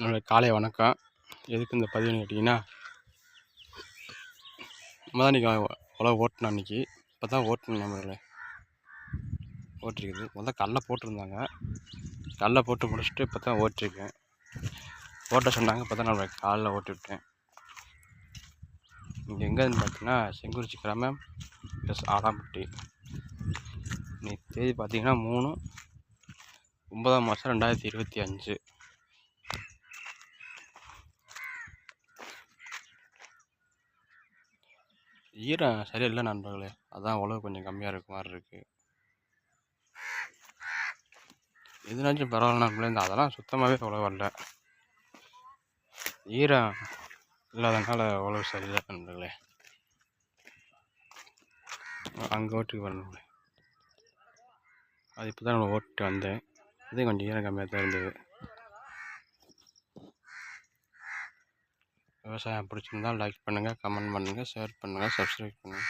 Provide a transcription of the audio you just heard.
என்னோடய காலை வணக்கம். எதுக்கு இந்த பதிவுன்னு கேட்டிங்கன்னா நம்ம தான் இன்றைக்கி உலக ஓட்டினோம் அன்றைக்கி இப்போ தான் ஓட்டணும் நம்மள ஓட்டிருக்குது. முதல்ல கடல போட்டிருந்தாங்க. கடல போட்டு முடிச்சுட்டு இப்போ தான் ஓட்டிருக்கேன். ஓட்ட சொன்னாங்க. இப்போ தான் நான் காலில் ஓட்டி விட்டேன். இங்கே எங்கேருந்து பார்த்தீங்கன்னா செங்குறிச்சி கிராமம் ப்ளஸ் ஆலாம்பட்டி இன்னைக்கு தேதி பார்த்தீங்கன்னா மூணு ஒன்பதாம் மாதம் ரெண்டாயிரத்தி இருபத்தி அஞ்சு. ஈரம் சரியில்லை நண்பர்களே. அதான் உழவு கொஞ்சம் கம்மியாக இருக்க மாதிரி இருக்குது எதுனாச்சும் பரவாயில்ல நண்பர்களே. இந்த அதெல்லாம் சுத்தமாகவே உழவு வரல ஈரம் இல்லாதனால உழவு சரியில்லை நண்பர்களே. அங்கே ஓட்டுக்கு வரணும் அது இப்போ தான் நம்ம ஓட்டு வந்தேன். இதே கொஞ்சம் ஈரம் கம்மியாக தான் இருந்தது. விவசாயம் பிடிச்சிருந்தால் லைக் பண்ணுங்கள் கமெண்ட் பண்ணுங்கள் ஷேர் பண்ணுங்கள் சப்ஸ்கிரைப் பண்ணுங்கள்